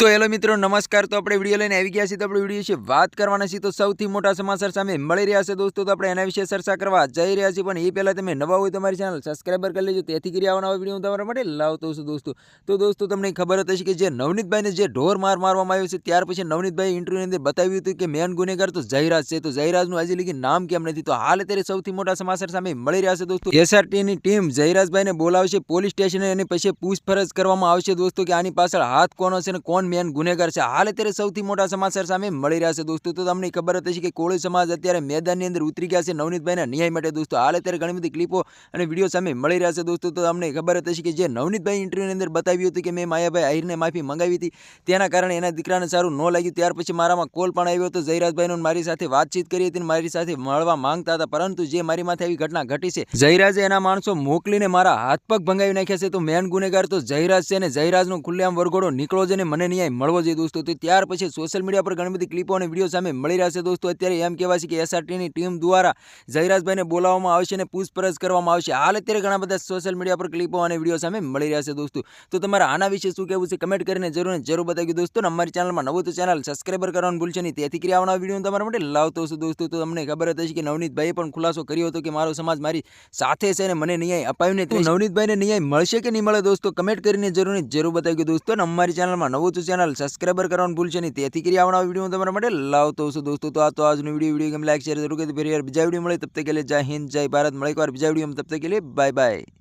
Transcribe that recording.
તો હેલો મિત્રો, નમસ્કાર. તો આપણે વીડિયો લઈને આવી ગયા છીએ. તો આપણે વીડિયો વિશે વાત કરવાના છીએ. તો સૌથી મોટા સમાચાર સામે મળી રહ્યા છે દોસ્તો. તો આપણે એના વિશે ચર્ચા કરવા જઈ રહ્યા છીએ. પણ એ પહેલાં તમે નવા હોય તમારી મારી ચેનલ સબસ્ક્રાઈબર કરી લેજો. તેથી કરી આવવાના વીડિયો હું તમારા માટે લાવતો છું દોસ્તો. તો દોસ્તો, તમને ખબર હતી કે જે નવનીતભાઈને જે ઢોર માર મારવામાં આવ્યો છે, ત્યાર પછી નવનીતભાઈ ઇન્ટરવ્યુની અંદર બતાવ્યું હતું કે મેન ગુનેગાર તો જયરાજ છે. તો જયરાજનું હજી લગી નામ કેમ નથી? તો હાલ અત્યારે સૌથી મોટા સમાચાર સામે મળી રહ્યા છે દોસ્તો. એસઆરટીની ટીમ જયરાજભાઈને બોલાવશે પોલીસ સ્ટેશને અને પછી પૂછપરછ કરવામાં આવશે દોસ્તો કે આની પાછળ હાથ કોનો છે અને કોણ મેન ગુનેગાર છે. હાલ અત્યારે સૌથી મોટા સમાચાર સામે મળી રહ્યા છે દોસ્તો. તો તમને ખબર હતી કે કોળી સમાજ અત્યારે મેદાનની અંદર ઉતરી ગયા છે નવનીતભાઈના ન્યાય માટે દોસ્તો. હાલ અત્યારે ઘણી બધી ક્લિપો અને વીડિયો સામે મળી રહ્યા છે દોસ્તો. તો તમને ખબર હતી કે જે નવનીતભાઈ ઇન્ટરવ્યૂની અંદર બતાવ્યું હતું કે મેં માયાભાઈ આહિરને માફી મંગાવી હતી. તેના કારણે એના દીકરાને સારું ન લાગ્યું. ત્યાર પછી મારામાં કોલ પણ આવ્યો હતો. જયરાજભાઈનો મારી સાથે વાતચીત કરી હતી અને મારી સાથે મળવા માંગતા હતા. પરંતુ જે મારી માથે આવી ઘટના ઘટી છે, જયરાજે એના માણસો મોકલીને મારા હાથ પગ ભંગાવી નાખ્યા છે. તો મેન ગુનેગાર તો જયરાજ છે અને જયરાજનો ખુલ્લેઆમ વરઘોડો નીકળો છે ને મને ન્યાય મળવો જોઈએ દોસ્તો. તો ત્યાર પછી સોશિયલ મીડિયા પર ઘણી બધી ક્લિપો અને વીડિયો સામે મળી રહ્યા છે દોસ્તો. અત્યારે એમ કહેવાય છે કે એસઆરટીની ટીમ દ્વારા જયરાજભાઈને બોલાવવામાં આવશે અને પૂછપરછ કરવામાં આવશે. હાલ અત્યારે ઘણા બધા સોશિયલ મીડિયા પર ક્લિપો અને વીડિયો સામે મળી રહ્યા છે દોસ્તો. તો તમારે આના વિશે શું કહેવું છે? કમેન્ટ કરીને જરૂર જરૂર બતાવી દોસ્તો. અમારી ચેનલમાં નવું તો ચેનલ સબસ્ક્રાઈબર કરવાનું ભૂલશે નહીં. તેથી કરી આવવાના વીડિયો તમારા માટે લાવતો છું દોસ્તો. તો તમને ખબર હતી હશે કે નવનીતભાઈએ પણ ખુલાસો કર્યો હતો કે મારો સમાજ મારી સાથે છે અને મને ન્યાય અપાવીને તો નવનીતભાઈને ન્યાય મળશે કે નહીં મળે દોસ્તો? કમેન્ટ કરીને જરૂર ને જરૂર બતાવી દોસ્તો. અને અમારી ચેનલમાં નવું તો ચેનલ સબસ્ક્રાઈબર કરવાનું ભૂલશે નહીં. તેથી કરી આવનાર વીડિયો હું તમારા માટે લાવતો છું દોસ્તો. તો આ તો આજનો વીડિયો વીડિયો ગમે લાઈક શેર જરૂર કરી. ફરી યાર બીજા વીડિયો મળે. તબ તક કે લે જય હિન્દ, જય ભારત. મળે એકવાર બીજા વીડિયો તબ તક કે લે બાય બાય